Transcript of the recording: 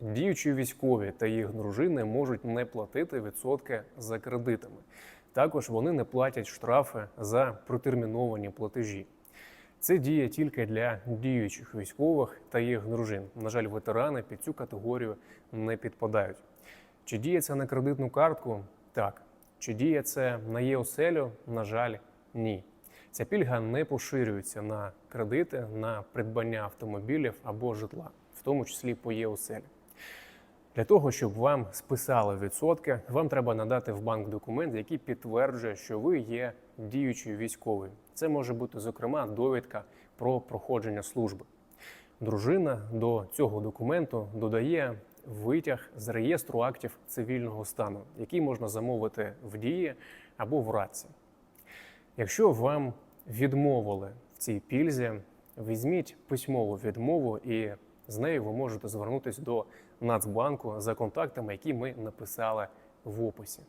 Діючі військові та їх дружини можуть не платити відсотки за кредитами. Також вони не платять штрафи за протерміновані платежі. Це діє тільки для діючих військових та їх дружин. На жаль, ветерани під цю категорію не підпадають. Чи діє це на кредитну картку? Так. Чи діє це на ЄОСЕЛю? На жаль, ні. Ця пільга не поширюється на кредити на придбання автомобілів або житла, в тому числі по ЄОСЕЛі. Для того, щоб вам списали відсотки, вам треба надати в банк документ, який підтверджує, що ви є діючий військовий. Це може бути, зокрема, довідка про проходження служби. Дружина до цього документу додає витяг з реєстру актів цивільного стану, який можна замовити в дії або в раці. Якщо вам відмовили в цій пільзі, візьміть письмову відмову, і з нею ви можете звернутися до Нацбанку за контактами, які ми написали в описі.